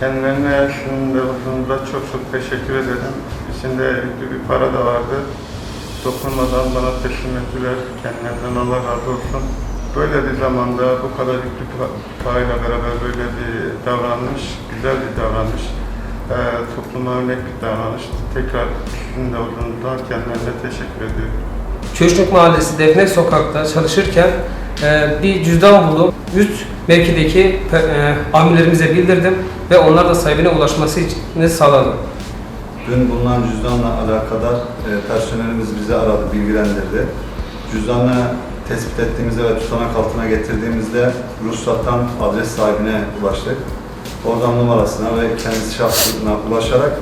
Kendilerine şunun da huzurunda çok çok teşekkür ederim. İçinde yüklü bir para da vardı. Dokunmadan bana teslim ettiler. Kendilerinden Allah razı olsun. Böyle bir zamanda bu kadar yüklü pa- parayla beraber böyle bir davranış, güzel bir davranış, eee topluma örnek bir davranış. Tekrar sizin de huzurunuzda kendilerine teşekkür ediyorum. Köşkük Mahallesi Defne Sokak'ta çalışırken bir cüzdan buldum. Üst mevkideki amirlerimize bildirdim ve onlar da sahibine ulaşması için sağladı. Dün bulunan cüzdanla alakadar e, personelimiz bizi aradı, bilgilendirdi. Cüzdanı tespit ettiğimizde ve tutanak altına getirdiğimizde ruhsattan adres sahibine ulaştık. Oradan numarasına ve kendisi şahsına ulaşarak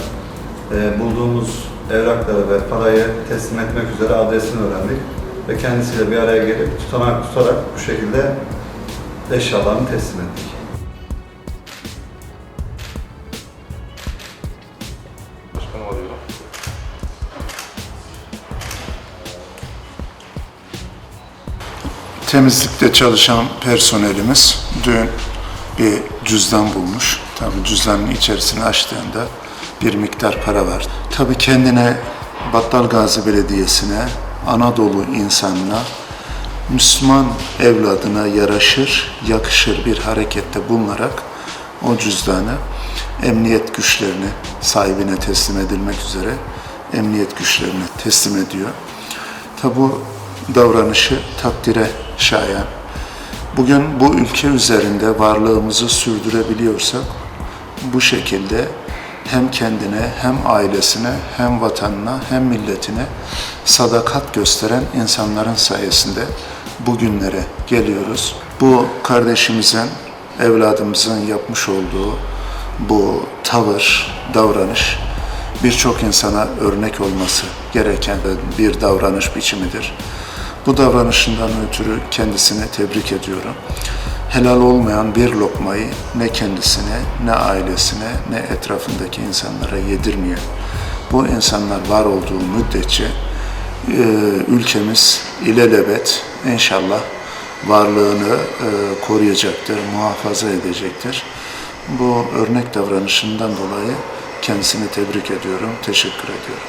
e, bulduğumuz evrakları ve parayı teslim etmek üzere adresini öğrendik. Ve kendisiyle bir araya gelip tutanak tutarak bu şekilde eşyalarını teslim ettik. Başkanım. Temizlikte çalışan personelimiz dün bir cüzdan bulmuş. Tabii cüzdanın içerisini açtığında bir miktar para var. Tabii kendine Battalgazi Belediyesi'ne, Anadolu insanına, Müslüman evladına yaraşır, yakışır bir harekette bulunarak o cüzdanı emniyet güçlerine, sahibine teslim edilmek üzere emniyet güçlerine teslim ediyor. Tabi bu davranışı takdire şayan. Bugün bu ülke üzerinde varlığımızı sürdürebiliyorsak bu şekilde hem kendine hem ailesine hem vatanına hem milletine sadakat gösteren insanların sayesinde bugünlere geliyoruz. Bu kardeşimizin, evladımızın yapmış olduğu bu tavır, davranış birçok insana örnek olması gereken bir davranış biçimidir. Bu davranışından ötürü kendisini tebrik ediyorum. Helal olmayan bir lokmayı ne kendisine, ne ailesine, ne etrafındaki insanlara yedirmiyor. Bu insanlar var olduğu müddetçe e, ülkemiz ilelebet inşallah varlığını e, koruyacaktır, muhafaza edecektir. Bu örnek davranışından dolayı kendisini tebrik ediyorum, teşekkür ediyorum.